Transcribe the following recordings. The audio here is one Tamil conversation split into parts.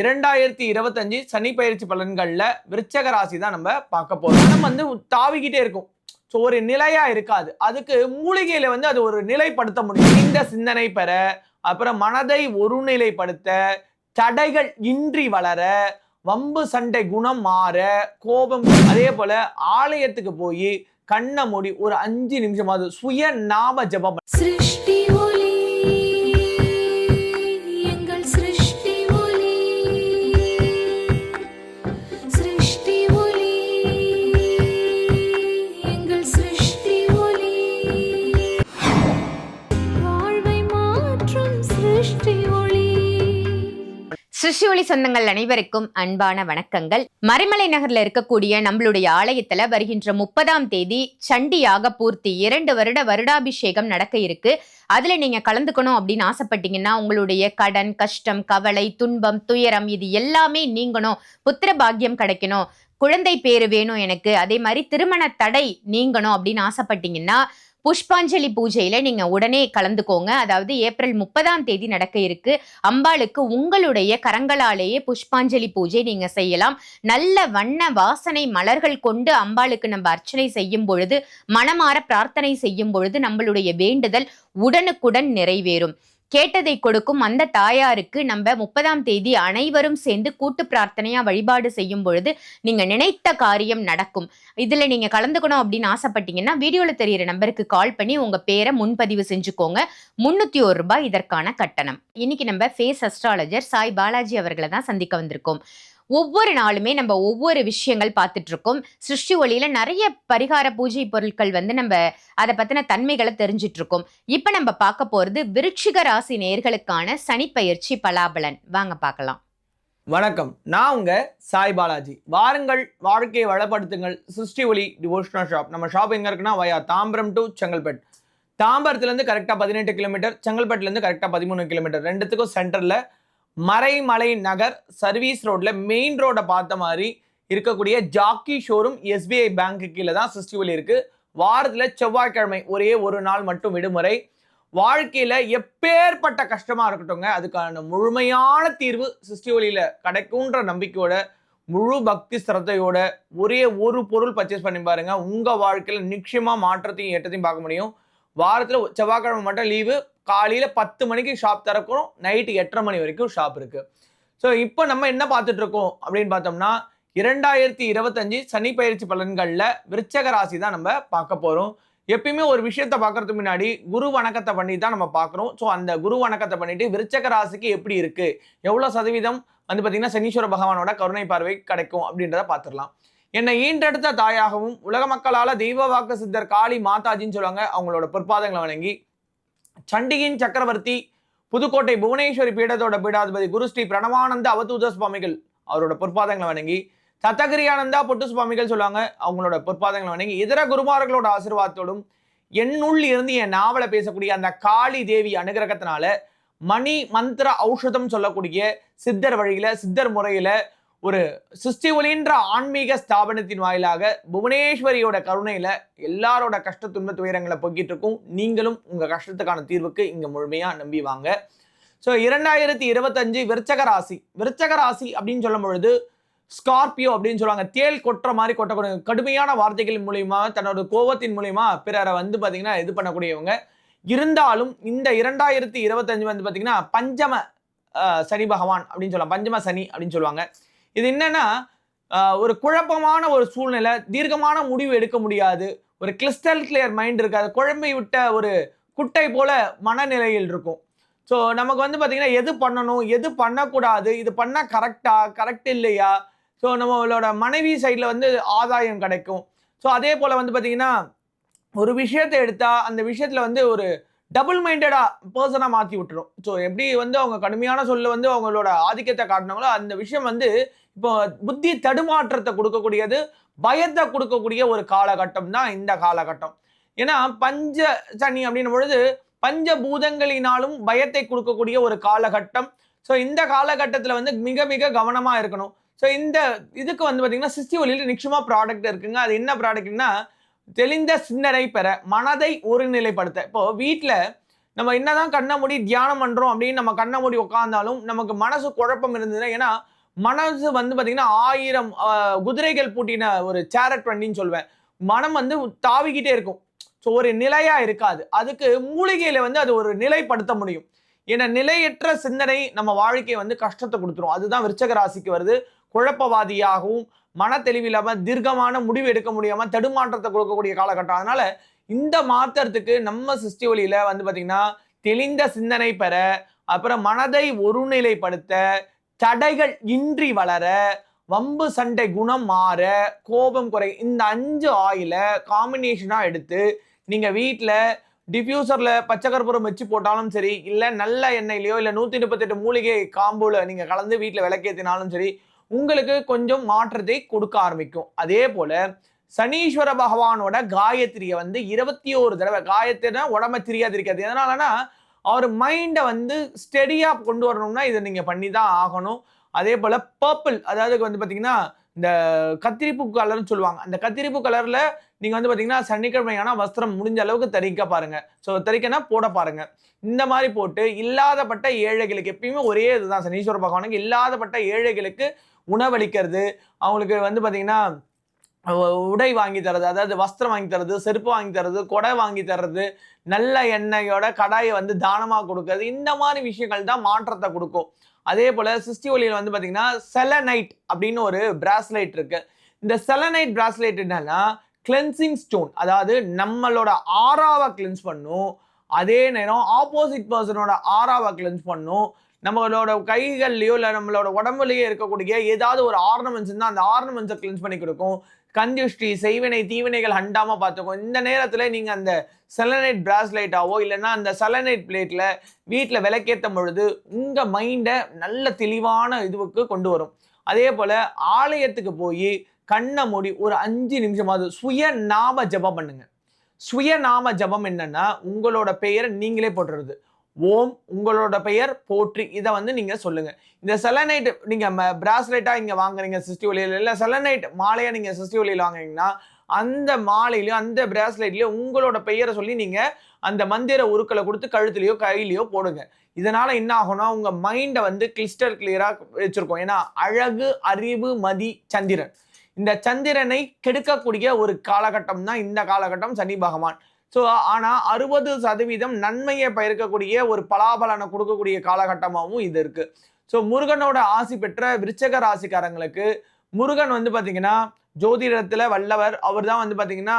இரண்டாயிரத்தி இருபத்தஞ்சு சனி பயிற்சி பலன்களில் விருச்சக ராசி தான் நம்ம பார்க்க போகிறோம் நம்ம வந்து தாவிக்கிட்டே இருக்கும். ஸோ ஒரு நிலையாக இருக்காது. அதுக்கு மூலிகையில் வந்து அது ஒரு நிலைப்படுத்த முடியும். இந்த சிந்தனை பெற அப்புறம் மனதை ஒருநிலைப்படுத்த தடைகள் இன்றி வளர வம்பு சண்டை குணம் மாற கோபம் அதே போல ஆலயத்துக்கு போய் கண்ணை மூடி ஒரு அஞ்சு நிமிஷமாவது சுய நாம ஜபம் சிருஷ்டி சிருஷ்டி ஒளி. சொந்தங்கள் அனைவருக்கும் அன்பான வணக்கங்கள். மறைமலை நகர்ல இருக்கக்கூடிய நம்மளுடைய ஆலயத்துல வருகின்ற முப்பதாம் தேதி சண்டியாக பூர்த்தி இரண்டு வருட வருடாபிஷேகம் நடக்க இருக்கு. அதுல நீங்க கலந்துக்கணும் அப்படின்னு ஆசைப்பட்டீங்கன்னா உங்களுடைய கடன் கஷ்டம் கவலை துன்பம் துயரம் இது எல்லாமே நீங்கணும். புத்திர பாக்கியம் கிடைக்கணும். குழந்தை பேரு வேணும் எனக்கு. அதே மாதிரி திருமண தடை நீங்கணும் அப்படின்னு ஆசைப்பட்டீங்கன்னா புஷ்பாஞ்சலி பூஜையில நீங்க உடனே கலந்துக்கோங்க. அதாவது ஏப்ரல் முப்பதாம் தேதி நடக்க இருக்கு. அம்பாளுக்கு உங்களுடைய கரங்களாலேயே புஷ்பாஞ்சலி பூஜை நீங்க செய்யலாம். நல்ல வண்ண வாசனை மலர்கள் கொண்டு அம்பாளுக்கு நம்ம அர்ச்சனை செய்யும் பொழுது மனமாற பிரார்த்தனை செய்யும் பொழுது நம்மளுடைய வேண்டுதல் உடனுக்குடன் நிறைவேறும். கேட்டதை கொடுக்கும் அந்த தாயாருக்கு நம்ம முப்பதாம் தேதி அனைவரும் சேர்ந்து கூட்டு பிரார்த்தனையா வழிபாடு செய்யும் பொழுது நீங்க நினைத்த காரியம் நடக்கும். இதுல நீங்க கலந்துக்கணும் அப்படின்னு ஆசைப்பட்டீங்கன்னா வீடியோல தெரியிற நம்பருக்கு கால் பண்ணி உங்க பேரை முன்பதிவு செஞ்சுக்கோங்க. முன்னூத்தி ஒரு ரூபாய் இதற்கான கட்டணம். இன்னைக்கு நம்ம ஃபேஸ் அஸ்ட்ராலஜர் சாய் பாலாஜி அவர்களை தான் சந்திக்க வந்திருக்கோம். ஒவ்வொரு நாளுமே நம்ம ஒவ்வொரு விஷயங்கள் பார்த்துட்டு இருக்கோம் சிருஷ்டி ஒளியில நிறைய பரிகார பூஜை பொருட்கள் வந்து நம்ம அதை பத்தின தன்மைகளை தெரிஞ்சிட்டு இருக்கோம் இப்ப நம்ம பார்க்க போறது விருட்சிக ராசி நேர்களுக்கான சனிப்பயிற்சி பலாபலன். வாங்க பார்க்கலாம். வணக்கம். நான் உங்க சாய் பாலாஜி. வாருங்கள் வாழ்க்கையை வளப்படுத்துங்கள். சிருஷ்டி ஒளி டிவோஷனல் ஷாப் நம்ம ஷாப் எங்க இருக்குன்னா வயா தாம்பரம் டு செங்கல்பேட் தாம்பரத்துலேருந்து கரெக்டாக பதினெட்டு கிலோமீட்டர் செங்கல்பேட்லேருந்து கரெக்டாக பதிமூணு கிலோமீட்டர் ரெண்டுத்துக்கும் சென்டரில் மறைமலை நகர் சர்வீஸ் ரோட்ல மெயின் ரோடை பார்த்த மாதிரி இருக்கக்கூடிய ஜாக்கி ஷோரூம் எஸ்பிஐ பேங்க்கு கீழே தான் சிஸ்டிவல் இருக்குது இருக்கு. செவ்வாய்க்கிழமை ஒரே ஒரு நாள் மட்டும் விடுமுறை. வாழ்க்கையில் எப்பேற்பட்ட கஷ்டமாக இருக்கட்டும்ங்க அதுக்கான முழுமையான தீர்வு சிஸ்டிவலியில் ஒளியில கிடைக்கும்ன்ற நம்பிக்கையோட முழு பக்தி சிரத்தையோட ஒரே ஒரு பொருள் பர்ச்சேஸ் பண்ணி பாருங்கள் உங்கள் வாழ்க்கையில் நிச்சயமாக மாற்றத்தையும் ஏற்றத்தையும் பார்க்க முடியும். வாரத்தில் செவ்வாய்க்கிழமை மட்டும் லீவு காலையில் பத்து மணிக்கு ஷாப் திறக்கும் நைட்டு எட்டரை மணி வரைக்கும் ஷாப் இருக்குது ஸோ இப்போ நம்ம என்ன பார்த்துட்ருக்கோம் அப்படின்னு பார்த்தோம்னா இரண்டாயிரத்தி இருபத்தஞ்சு சனி பயிற்சி பலன்களில் விருச்சக ராசி தான் நம்ம பார்க்க போகிறோம் எப்பயுமே ஒரு விஷயத்த பார்க்கறதுக்கு முன்னாடி குரு வணக்கத்தை பண்ணி தான் நம்ம பார்க்குறோம் ஸோ அந்த குரு வணக்கத்தை பண்ணிட்டு விருச்சக ராசிக்கு எப்படி இருக்குது எவ்வளோ சதவீதம் வந்து பார்த்தீங்கன்னா சனீஸ்வர பகவானோட கருணை பார்வை கிடைக்கும் அப்படின்றத பார்த்துடலாம். என்னை ஈன்றெடுத்த தாயாகவும் உலக மக்களால் தெய்வ வாக்கு சித்தர் காளி மாதாஜின்னு சொல்லுவாங்க. அவங்களோட பொற்பாதங்களை வணங்கி சண்டிகின் சக்கரவர்த்தி புதுக்கோட்டை புவனேஸ்வரி பீடத்தோட பீடாதிபதி குரு ஸ்ரீ பிரணவானந்த அவதூத சுவாமிகள் அவரோட பொற்பாதங்களை வணங்கி சத்தகிரியானந்தா பொட்டு சுவாமிகள் சொல்லுவாங்க. அவங்களோட பொற்பாதங்களை வணங்கி இதர குருமார்களோட ஆசீர்வாதத்தோடும் என்னுள் இருந்து என் நாவலை பேசக்கூடிய அந்த காளி தேவி அனுகிரகத்தினால மணி மந்திர ஔஷதம் சொல்லக்கூடிய சித்தர் வழியில சித்தர் முறையில ஒரு சிருஷ்டி ஒளின்ற ஆன்மீக ஸ்தாபனத்தின் வாயிலாக புவனேஸ்வரியோட கருணையில் எல்லாரோட கஷ்ட துன்ப துயரங்களை போக்கிட்டு இருக்கும். நீங்களும் உங்கள் கஷ்டத்துக்கான தீர்வுக்கு இங்கே முழுமையாக நம்பி வாங்க. ஸோ இரண்டாயிரத்தி இருபத்தஞ்சு விருச்சக ராசி. விருச்சக ராசி அப்படின்னு சொல்லும் பொழுது ஸ்கார்பியோ அப்படின்னு சொல்லுவாங்க. தேல் கொட்டுற மாதிரி கொட்டக்கூடிய கடுமையான வார்த்தைகள் மூலியமா தன்னோட கோபத்தின் மூலியமா பிறரை வந்து பார்த்தீங்கன்னா இது பண்ணக்கூடியவங்க. இருந்தாலும் இந்த இரண்டாயிரத்தி இருபத்தஞ்சு வந்து பார்த்தீங்கன்னா பஞ்சம சனி பகவான் அப்படின்னு சொல்லலாம் பஞ்சம சனி அப்படின்னு சொல்லுவாங்க. இது என்னன்னா ஒரு குழப்பமான ஒரு சூழ்நிலை தீர்க்கமான முடிவு எடுக்க முடியாது. ஒரு கிறிஸ்டல் கிளியர் மைண்ட் இருக்காது குழம்பி விட்ட ஒரு குட்டை போல மனநிலையில் இருக்கும். ஸோ நமக்கு வந்து பார்த்தீங்கன்னா எது பண்ணணும் எது பண்ணக்கூடாது இது பண்ணால் கரெக்டா கரெக்ட் இல்லையா? ஸோ நம்மளோட மனைவி சைடில் வந்து ஆதாயம் கிடைக்கும். ஸோ அதே போல் வந்து பார்த்தீங்கன்னா ஒரு விஷயத்தை எடுத்தால் அந்த விஷயத்தில் வந்து ஒரு டபுள் மைண்டடாக பர்சனாக மாற்றி விட்டுரும். ஸோ எப்படி வந்து அவங்க கடுமையான சொல்ல வந்து அவங்களோட ஆதிக்கத்தை காட்டினாங்களோ அந்த விஷயம் வந்து இப்போ புத்தி தடுமாற்றத்தை கொடுக்கக்கூடியது பயத்தை கொடுக்கக்கூடிய ஒரு காலகட்டம் தான் இந்த காலகட்டம். ஏன்னா பஞ்ச சனி அப்படின்னும் பொழுது பஞ்ச பூதங்களினாலும் பயத்தை கொடுக்கக்கூடிய ஒரு காலகட்டம். ஸோ இந்த காலகட்டத்தில் வந்து மிக மிக கவனமாக இருக்கணும். ஸோ இந்த இதுக்கு வந்து பார்த்தீங்கன்னா சிஸ்டி ஒலியில் நிச்சயமாக ப்ராடக்ட் இருக்குங்க. அது என்ன ப்ராடக்ட்னா தெளிந்த சிந்தனை பெற மனதை ஒருநிலைப்படுத்த. இப்போ வீட்டில் நம்ம என்னதான் கண்ணை மூடி தியானம் பண்ணுறோம் அப்படின்னு நம்ம கண்ணை மூடி உட்காந்தாலும் நமக்கு மனசு குழப்பம் இருந்ததுன்னா ஏன்னா மனசு வந்து பார்த்தீங்கன்னா ஆயிரம் குதிரைகள் பூட்டின ஒரு சேரட் வண்டின்னு சொல்லுவேன் மனம் வந்து தாவிக்கிட்டே இருக்கும். ஸோ ஒரு நிலையாக இருக்காது. அதுக்கு மூலிகையில் வந்து அது ஒரு நிலைப்படுத்த முடியும். ஏன்னா நிலையற்ற சிந்தனை நம்ம வாழ்க்கையை வந்து கஷ்டத்தை கொடுத்துரும். அதுதான் விருச்சக ராசிக்கு வருது. குழப்பவாதியாகவும் மன தெளிவில்லாமல் தீர்க்கமான முடிவு எடுக்க முடியாமல் தடுமாற்றத்தை கொடுக்கக்கூடிய காலகட்டம். அதனால இந்த மாத்திரத்துக்கு நம்ம சிருஷ்டி வழியில் வந்து பார்த்திங்கன்னா தெளிந்த சிந்தனை பெற அப்புறம் மனதை ஒருநிலைப்படுத்த தடைகள் இன்றி வளர வம்பு சண்டை குணம் மாற கோபம் குறை இந்த அஞ்சு ஆயில காம்பினேஷனாக எடுத்து நீங்கள் வீட்டில் டிஃப்யூசரில் பச்சை கற்பூரம் வச்சு போட்டாலும் சரி இல்லை நல்ல எண்ணெயிலையோ இல்லை நூற்றி முப்பத்தெட்டு மூலிகை காம்புல நீங்கள் கலந்து வீட்டில் விளக்கேத்தினாலும் சரி உங்களுக்கு கொஞ்சம் மாற்றத்தை கொடுக்க ஆரம்பிக்கும். அதே போல் சனீஸ்வர பகவானோட காயத்ரியை வந்து இருபத்தி ஒரு தடவை காயத்ரினா உடம்ப தெரியாதிருக்காது. எதனாலனா அவர் மைண்டை வந்து ஸ்டெடியாக கொண்டு வரணும்னா இதை நீங்கள் பண்ணி தான் ஆகணும். அதே போல் பர்பிள் அதாவது வந்து பார்த்தீங்கன்னா இந்த கத்திரிப்பூ கலர்னு சொல்லுவாங்க. அந்த கத்திரிப்பூ கலரில் நீங்கள் வந்து பார்த்தீங்கன்னா சனிக்கிழமையான வஸ்திரம் முடிஞ்ச அளவுக்கு தரிக்க பாருங்கள் ஸோ தரிக்கனா போட பாருங்க. இந்த மாதிரி போட்டு இல்லாதப்பட்ட ஏழைகளுக்கு எப்பயுமே ஒரே இதுதான். சனீஸ்வர பகவானுக்கு இல்லாதப்பட்ட ஏழைகளுக்கு உணவளிக்கிறது. அவங்களுக்கு வந்து பார்த்திங்கன்னா உடை வாங்கி தர்றது அதாவது வஸ்திரம் வாங்கி தர்றது செருப்பு வாங்கி தர்றது கொடை வாங்கி தர்றது நல்ல எண்ணெயோட கடாயை வந்து தானமாக கொடுக்கறது இந்த மாதிரி விஷயங்கள் தான் மாற்றத்தை கொடுக்கும். அதே போல் சிஸ்டி ஒலியில் வந்து பார்த்தீங்கன்னா செலனைட் அப்படின்னு ஒரு பிராஸ்லைட் இருக்கு. இந்த செலனைட் பிராஸ்லைட் என்னன்னா கிளென்சிங் ஸ்டோன் அதாவது நம்மளோட ஆறாவை கிளென்ஸ் பண்ணும். அதே நேரம் ஆப்போசிட் பர்சனோட ஆறாவை கிளென்ஸ் பண்ணும். நம்மளோட கைகள்லையோ இல்லை நம்மளோட உடம்புலையோ இருக்கக்கூடிய ஏதாவது ஒரு ஆர்னமெண்ட்ஸ் இருந்தால் அந்த ஆர்னமெண்ட்ஸை கிளின்ஸ் பண்ணி கொடுக்கும். கந்தியுஷ்டி செய்வினை தீவினைகள் அண்டாமல் பார்த்துக்கும். இந்த நேரத்தில் நீங்கள் அந்த செலனைட் பிராஸ்லைட்டாவோ இல்லைன்னா அந்த செலனைட் பிளேட்டில் வீட்டில் விளக்கேற்றும் பொழுது உங்கள் மைண்டை நல்ல தெளிவான இதுவுக்கு கொண்டு வரும். அதே போல் ஆலயத்துக்கு போய் கண்ணை மூடி ஒரு அஞ்சு நிமிஷமாவது சுய நாம ஜெபம் பண்ணுங்கள் சுய நாம ஜெபம் என்னன்னா உங்களோட பெயரை நீங்களே போட்டுறது. ஓம் உங்களோட பெயர் போற்றி. இதை வந்து நீங்கள் சொல்லுங்கள் இந்த செலனைட் நீங்கள் பிராஸ்லெட்டாக இங்கே வாங்குறீங்க சிஸ்டி ஒலியில் இல்லை செலனைட் மாலையாக நீங்கள் சிஸ்டி ஒலியில் வாங்குறீங்கன்னா அந்த மாலையிலையும் அந்த பிராஸ்லைட்லயோ உங்களோட பெயரை சொல்லி நீங்கள் அந்த மந்திர உருக்களை கொடுத்து கழுத்துலையோ கையிலையோ போடுங்க. இதனால் என்ன ஆகும்னா உங்கள் மைண்டை வந்து கிளிஸ்டர் கிளியராக வச்சுருக்கோம். ஏன்னா அழகு அறிவு மதி சந்திரன். இந்த சந்திரனை கெடுக்கக்கூடிய ஒரு காலகட்டம் தான் இந்த காலகட்டம் சனி பகவான். ஸோ ஆனால் அறுபது சதவீதம் நன்மையை பயிர்க்கக்கூடிய ஒரு பலாபலனை கொடுக்கக்கூடிய காலகட்டமாகவும் இது இருக்குது ஸோ முருகனோட ஆசி பெற்ற விருச்சக ராசிக்காரங்களுக்கு முருகன் வந்து பார்த்திங்கன்னா ஜோதிடத்தில் வல்லவர். அவர் தான் வந்து பார்த்திங்கன்னா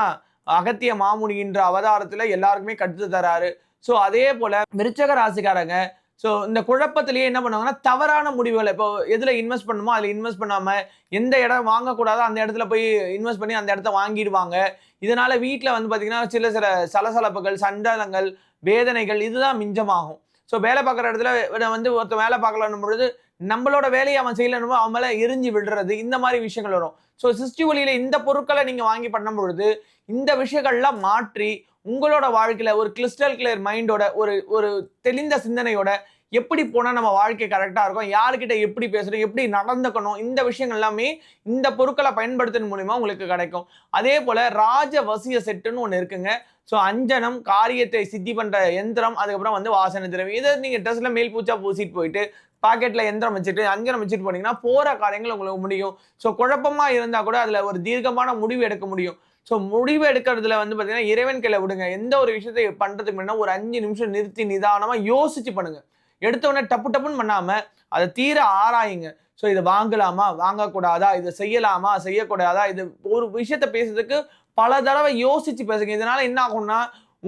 அகத்திய மாமுனின்ற அவதாரத்தில் எல்லாருக்குமே கற்று தராரு. ஸோ அதே போல் விருச்சக ராசிக்காரங்க ஸோ இந்த குழப்பத்திலேயே என்ன பண்ணுவாங்கன்னா தவறான முடிவுகளை இப்போ எதில் இன்வெஸ்ட் பண்ணுமோ அதில் இன்வெஸ்ட் பண்ணாமல் எந்த இடம் வாங்கக்கூடாதோ அந்த இடத்துல போய் இன்வெஸ்ட் பண்ணி அந்த இடத்த வாங்கிடுவாங்க. இதனால் வீட்டில் வந்து பார்த்திங்கன்னா சில சில சலசலப்புகள் சண்டலங்கள் வேதனைகள் இதுதான் மிஞ்சமாகும். ஸோ வேலை பார்க்குற இடத்துல வந்து ஒருத்தன் வேலை பார்க்கலன்னும் பொழுது நம்மளோட வேலையை அவன் செய்யலன்னு அவன் மேலே எரிஞ்சு விடுறது இந்த மாதிரி விஷயங்கள் வரும். ஸோ சிஸ்டி ஒளியில் இந்த பொருட்களை நீங்கள் வாங்கி பண்ணும் பொழுது இந்த விஷயங்கள்லாம் மாற்றி உங்களோட வாழ்க்கையில் ஒரு கிறிஸ்டல் கிளியர் மைண்டோட ஒரு ஒரு தெளிந்த சிந்தனையோட எப்படி போனால் நம்ம வாழ்க்கை கரெக்டாக இருக்கும்? யாருக்கிட்ட எப்படி பேசணும்? எப்படி நடந்துக்கணும்? இந்த விஷயங்கள் எல்லாமே இந்த பொருட்களை பயன்படுத்துறது மூலிமா உங்களுக்கு கிடைக்கும். அதே போல் ராஜ வசிய செட்டுன்னு ஒன்று இருக்குங்க. ஸோ அஞ்சனம் காரியத்தை சித்தி பண்ணுற எந்திரம் அதுக்கப்புறம் வந்து வாசனை திரவியம். இதை நீங்கள் ட்ரெஸ்ஸில் மேல் பூச்சா பூசிட்டு போயிட்டு பாக்கெட்டில் எந்திரம் வச்சுட்டு அஞ்சனம் வச்சுட்டு போனீங்கன்னா போகிற காரியங்கள் உங்களுக்கு முடியும். ஸோ குழப்பமாக இருந்தால் கூட அதில் ஒரு தீர்க்கமான முடிவு எடுக்க முடியும். ஸோ முடிவு எடுக்கிறதுல வந்து பார்த்தீங்கன்னா இறைவன் கையில் விடுங்க. எந்த ஒரு விஷயத்தை பண்ணுறதுக்கு முன்னா ஒரு அஞ்சு நிமிஷம் நிறுத்தி நிதானமாக யோசிச்சு பண்ணுங்கள் எடுத்தோடனே டப்பு டப்புன்னு பண்ணாமல் அதை தீர ஆராயுங்க. ஸோ இதை வாங்கலாமா? வாங்கக்கூடாதா? இதை செய்யலாமா? செய்யக்கூடாதா? இது ஒரு விஷயத்த பேசுறதுக்கு பல தடவை யோசிச்சு பேசுங்க. இதனால என்ன ஆகும்னா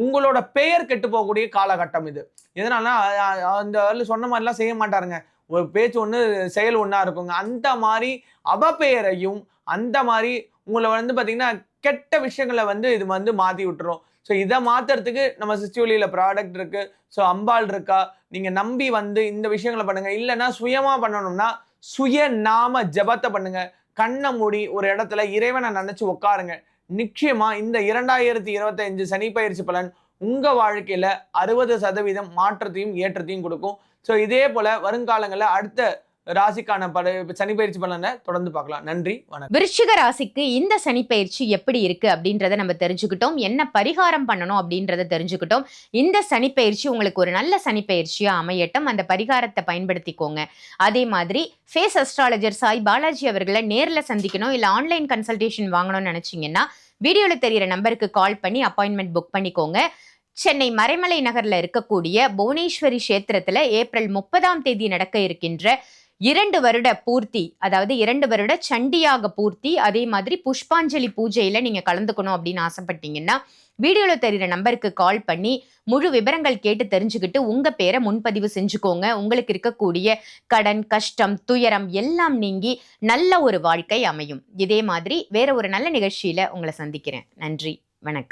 உங்களோட பெயர் கெட்டு போகக்கூடிய காலகட்டம் இது. எதனாலனா அந்த சொன்ன மாதிரிலாம் செய்ய மாட்டாருங்க. ஒரு பேச்சு ஒன்று செயல் ஒன்றா இருக்குங்க. அந்த மாதிரி அவப்பெயரையும் அந்த மாதிரி உங்களை வந்து பார்த்தீங்கன்னா கெட்ட விஷயங்களை வந்து இது வந்து மாற்றி விட்டுரும். ஸோ இதை மாற்றுறதுக்கு நம்ம சிஸ்டிவலியில் ப்ராடக்ட் இருக்குது ஸோ அம்பாள் இருக்கா? நீங்கள் நம்பி வந்து இந்த விஷயங்களை பண்ணுங்கள் இல்லைன்னா சுயமாக பண்ணணும்னா சுய நாம ஜபத்தை பண்ணுங்கள் கண்ணை மூடி ஒரு இடத்துல இறைவனை நினச்சி உட்காருங்க நிச்சயமாக இந்த இரண்டாயிரத்தி இருபத்தஞ்சு சனி பயிற்சி பலன் உங்கள் வாழ்க்கையில் அறுபது சதவீதம் மாற்றத்தையும் ஏற்றத்தையும் கொடுக்கும். ஸோ இதே போல் வருங்காலங்களில் அடுத்த ராசிக்கான பட சனி பயிற்சி பலனை தொடர்ந்து பார்க்கலாம். நன்றி வணக்கம். விருச்சிக ராசிக்கு இந்த சனிப்பெயர்ச்சி எப்படி இருக்கு அப்படின்றத நம்ம தெரிஞ்சுக்கிட்டோம். என்ன பரிகாரம் பண்ணணும் அப்படின்றத தெரிஞ்சுக்கிட்டோம். இந்த சனிப்பெயர்ச்சி உங்களுக்கு ஒரு நல்ல சனிப்பெயர்ச்சியா அமையட்டும். அந்த பரிகாரத்தை பயன்படுத்திக்கோங்க. அதே மாதிரி ஃபேஸ் அஸ்ட்ராலஜர் சாய் பாலாஜி அவர்களை நேரில் சந்திக்கணும். இல்லை ஆன்லைன் கன்சல்டேஷன் வாங்கணும்னு நினைச்சீங்கன்னா வீடியோவில் தெரியிற நம்பருக்கு கால் பண்ணி அப்பாயின்மெண்ட் புக் பண்ணிக்கோங்க. சென்னை மறைமலை நகரில் இருக்கக்கூடிய புவனேஸ்வரி கஷேத்திரத்தில் ஏப்ரல் முப்பதாம் தேதி நடக்க இருக்கின்ற இரண்டு வருட பூர்த்தி அதாவது இரண்டு வருட சண்டியாக பூர்த்தி அதே மாதிரி புஷ்பாஞ்சலி பூஜையில நீங்க கலந்துக்கணும் அப்படின்னு ஆசைப்பட்டீங்கன்னா வீடியோல தெரியுற நம்பருக்கு கால் பண்ணி முழு விவரங்கள் கேட்டு தெரிஞ்சுக்கிட்டு உங்க பேரை முன்பதிவு செஞ்சுக்கோங்க. உங்களுக்கு இருக்கக்கூடிய கடன் கஷ்டம் துயரம் எல்லாம் நீங்கி நல்ல ஒரு வாழ்க்கை அமையும். இதே மாதிரி வேற ஒரு நல்ல நிகழ்ச்சியில உங்களை சந்திக்கிறேன். நன்றி வணக்கம்.